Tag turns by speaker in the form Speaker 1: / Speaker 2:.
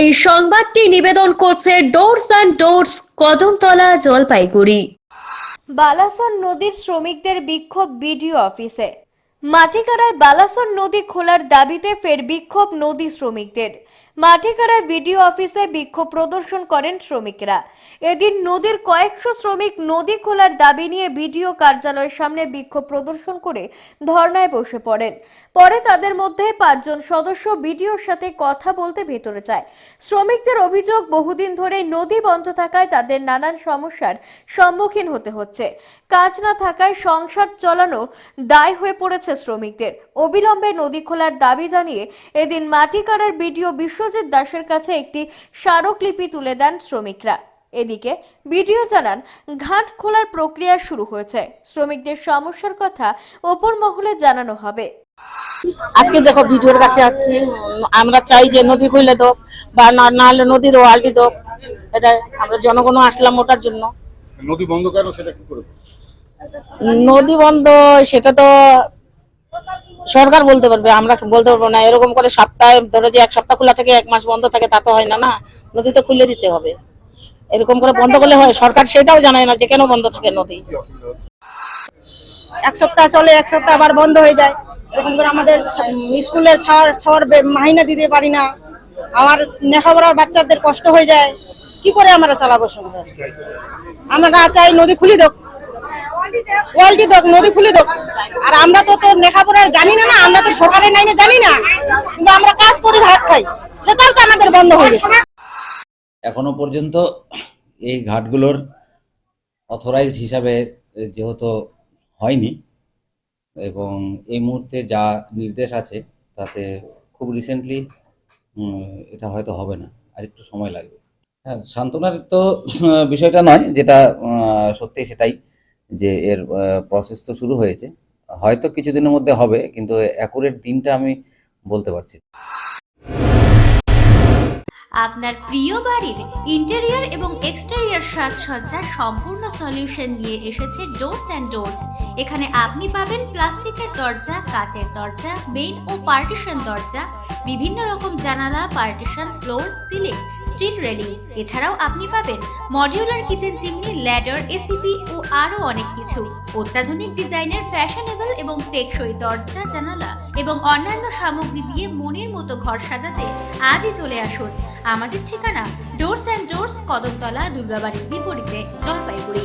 Speaker 1: এই সংবাদটি নিবেদন করছে Doors and Doors, Kadamtala, Jalpaiguri. Balason নদীর শ্রমিকদের বিক্ষোভ বিডিও অফিসে। মাটিকারায় বালাসন নদী খোলার দাবিতে ফের বিক্ষোভ নদী শ্রমিকদের। মাটিকাড়ায় ভিডিও অফিসে বিক্ষোভ প্রদর্শন করেন শ্রমিকরা। এদিন নদীর কয়েকশো শ্রমিক নদী খোলার দাবি নিয়ে ভিডিও কার্যালয়ের সামনে বিক্ষোভ প্রদর্শন করে ধর্নায় বসে পড়েন। পরে তাদের মধ্যে পাঁচজন সদস্য ভিডিওর সাথে কথা বলতে ভেতরে যায়। শ্রমিকদের অভিযোগ, বহুদিন ধরে নদী বন্ধ থাকায় তাদের নানান সমস্যার সম্মুখীন হতে হচ্ছে। কাজ না থাকায় সংসার চলানো দায় হয়ে পড়েছে শ্রমিকদের। অবিলম্বে নদী খোলার দাবি জানিয়ে এদিন মাটিকাড়ার বিডিও বিশ্বজিৎ দাসের কাছে একটি স্মারকলিপি তুলে দেন শ্রমিকরা। এদিকে বিডিও জানান ঘাট খোলার প্রক্রিয়া শুরু হয়েছে। শ্রমিকদের সমস্যার কথা ওপর মহলে জানানো হবে।
Speaker 2: আজকে দেখো ভিডিওর কাছে আছি আমরা চাই যে নদী খুলে দোক বা না নাহলে নদীর ওয়ালটি দোক। এটা আমরা জনগণ আসলাম ওটার জন্য।
Speaker 3: নদী বন্ধ কেন? সেটা কি করে?
Speaker 2: নদী বন্ধ সেটা তো সরকার বলতে পারবে, আমরা বলতে পারব না, এরকম করে সপ্তাহে ধরো যে এক সপ্তাহ খোলা থাকে, এক মাস বন্ধ থাকে, তা তো হয় না না। নদী তো খুলে দিতে হবে। এরকম করে বন্ধ করলে হয়, সরকার সেটাও জানায় না যে কেন বন্ধ থাকে নদী।
Speaker 4: এক সপ্তাহ চলে, এক সপ্তাহ আবার বন্ধ হয়ে যায়। এরকম করে আমাদের স্কুলের ছাওয়ার ছাওয়ার মাহিনা দিতে পারি না। আমার লেখাপড়ার বাচ্চাদের কষ্ট হয়ে যায়। কি করে আমরা চালাবো সংসার? আমরা চাই নদী খুলি দোক ওয়ালটি দোক, নদী দোক। আর আমরা তো লেখাপড়ার জানি না না, আমরা তো সরকারের জানি না। কিন্তু আমরা কাজ করি, ভাত খাই। সেটাও তো আমাদের বন্ধ হয়ে
Speaker 5: এখনও পর্যন্ত এই ঘাটগুলোর অথরাইজড হিসাবে যেহেতু হয়নি, এবং এই মুহূর্তে যা নির্দেশ আছে, তাতে খুব রিসেন্টলি এটা হয়তো হবে না। আর একটু সময় লাগবে। হ্যাঁ সান্ত্বনার তো, বিষয়টা নয়, যেটা সত্যি সেটাই। যে এর প্রসেস তো শুরু হয়েছে। হয়তো কিছুদিনের মধ্যে হবে, কিন্তু অ্যাকুরেট দিনটা আমি বলতে পারছি
Speaker 6: আপনার প্রিয় বাড়ির ইন্টেরিয়র এবং এক্সটেরিয়র সাজসজ্জার সম্পূর্ণ সলিউশন নিয়ে এসেছে ডোরস অ্যান্ড ডোরস এখানে আপনি পাবেন প্লাস্টিকের দরজা, কাচের দরজা মেইন ও পার্টিশন দরজা, বিভিন্ন রকম জানালা partition floor ceiling steel railing এছাড়াও আপনি পাবেন modular kitchen chimney ladder ACP আরও অনেক কিছু। অত্যাধুনিক ডিজাইনের ফ্যাশনেবল এবং টেকসই দরজা, জানালা এবং অন্যান্য সামগ্রী দিয়ে মনের মতো ঘর সাজাতে আজই চলে আসুন। আমাদের ঠিকানা ডোরস অ্যান্ড ডোরস কদমতলা, দুর্গাবাড়ির বিপরীতে, জলপাইগুড়ি।